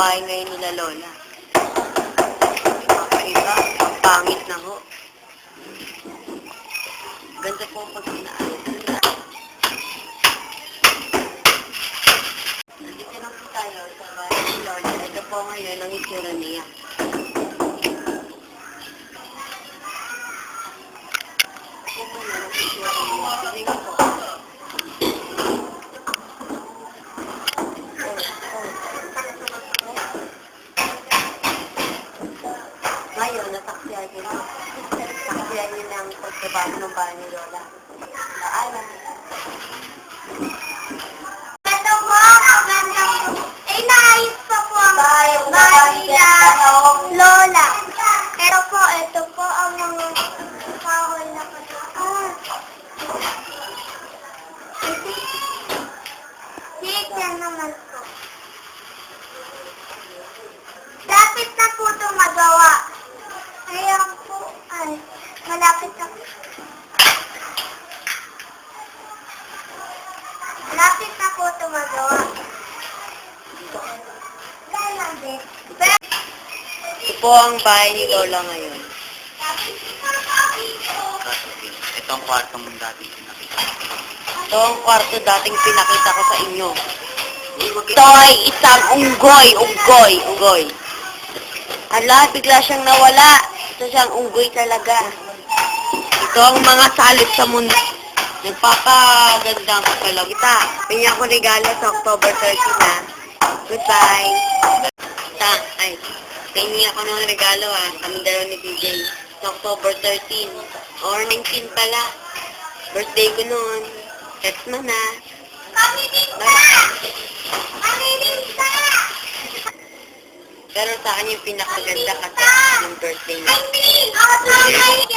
bahay ngayon nila Lola. Kakaiba, ang pangit na ho. Ganda po pag inaayos. Nandito na po tayo sa bahay ni Lola. Ito po ngayon ang itsura niya. Ito po ngayon ang itsura niya. Nasaksiyan niyo na. Nasaksiyan niyo na ang pagtrabaho ng bahay ni Lola. Paalam. Ito po, maganda po. Eh, naayos pa po ang bahay nila Lola. Ito po, ito po ang mga kahoy na Ah. Tignan naman po. Lapit na po ito magawa. Ito po ang bahay ni Lola ngayon. Ito ang kwartong dati pinakita. Ito ang kwarto dating pinakita ko sa inyo. Ito ay isang unggoy, unggoy, unggoy. Ala, bigla siyang nawala. Ito siyang unggoy talaga. Ito ang mga salip sa mundo. Nagpapaganda ang kapalaw kita. Pinya ko regalo sa October 30 na. Goodbye. Ay, tingin ako ng regalo ah. Kami dalawa ni DJ. Sa October 13. Or 19 pala. Birthday ko noon. Text mo na. Kami din! Bye. Kami din! Pero sa akin yung pinakaganda kasi yung birthday na. Ay, din!